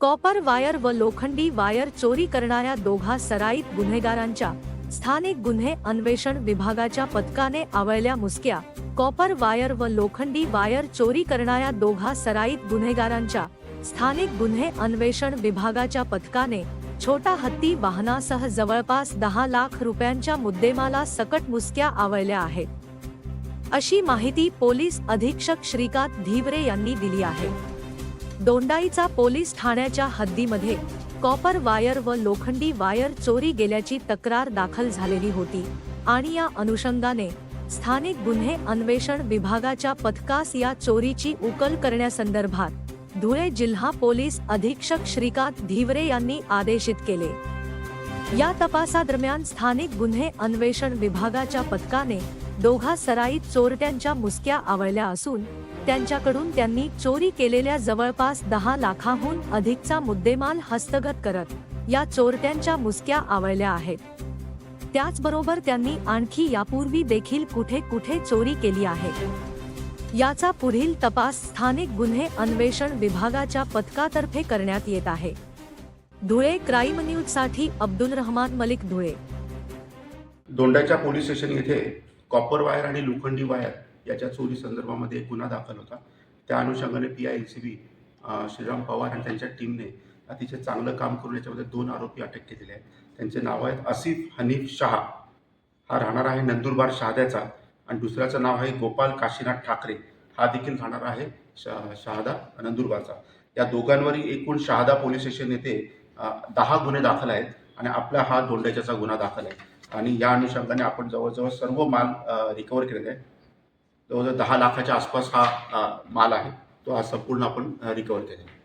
Copper wire व लोखंडी wire चोरी करणाऱ्या दोघा सराईत गुन्हेगारांच्या स्थानिक गुन्हे अन्वेषण विभागाच्या पथकाने आवळल्या मुसक्या. कॉपर वायर व लोखंडी वायर चोरी करणाऱ्या दोघा सराईत गुन्हेगारांच्या स्थानिक गुन्हे अन्वेषण विभागाच्या पथकाने छोटा हत्ती वाहनासह जवळपास दहा लाख रुपयांच्या मुद्देमाला सकट मुसक्या आवळल्या आहेत. अशी माहिती पोलीस अधीक्षक श्रीकांत धीवरे यांनी दिली आहे. दोंडाईचा पोलीस ठाण्याच्या हद्दीमध्ये कॉपर वायर व लोखंडी वायर चोरी गेल्याची तक्रार दाखल झालेली होती आणि या अनुषंगाने स्थानिक गुन्हे अन्वेषण विभागाच्या पथकास या चोरीची उकल करण्यासंदर्भात धुळे जिल्हा पोलीस अधीक्षक श्रीकांत धीवरे यांनी आदेशित केले. या तपासादरम्यान स्थानिक गुन्हे अन्वेषण विभागाच्या पथकाने दोघा सराईत चोरट्यांच्या मुसक्या आवळल्या असून त्यांच्याकडून त्यांनी चोरी केलेल्या जवळपास दहा लाखाहून अधिकचा मुद्देमाल हस्तगत करत या चोरट्यांच्या मुसक्या आवळल्या आहेत. त्याचबरोबर त्यांनी आणखी यापूर्वी देखील कुठे कुठे चोरी केली आहे. याचा पुढील तपास स्थानिक गुन्हे अन्वेषण विभागाच्या पथकातर्फे करण्यात येत आहे. धुळे क्राईम न्यूजसाठी अब्दुल रहमान मलिक धुळे. दोंडाच्या पोलीस स्टेशन येथे कॉपर वायर आणि लोखंडी वायर याच्या चोरी संदर्भामध्ये एक गुन्हा दाखल होता. त्या अनुषंगाने P I L C B Shriram Pawar आणि त्यांच्या टीमने अतिशय चांगलं काम करून याच्यामध्ये दोन आरोपी अटक केलेले आहेत. त्यांचे नाव आहेत आसिफ हनीफ शहा. हा राहणार आहे नंदुरबार शहाद्याचा आणि दुसऱ्याचं नाव आहे गोपाल काशीनाथ ठाकरे. हा देखील राहणार आहे शहा शहादा नंदुरबारचा. या दोघांवरही एकूण शहादा पोलीस स्टेशन येथे दहा गुन्हे दाखल आहेत आणि आपला हा दोंडाच्याचा गुन्हा दाखल आहे. आणि या अनुषंगाने आपण जवळजवळ सर्व माल रिकवर केलेला आहे जवळजवळ दहा लाखाच्या आसपास हा माल आहे. तो आज संपूर्ण आपण रिकवर केलेला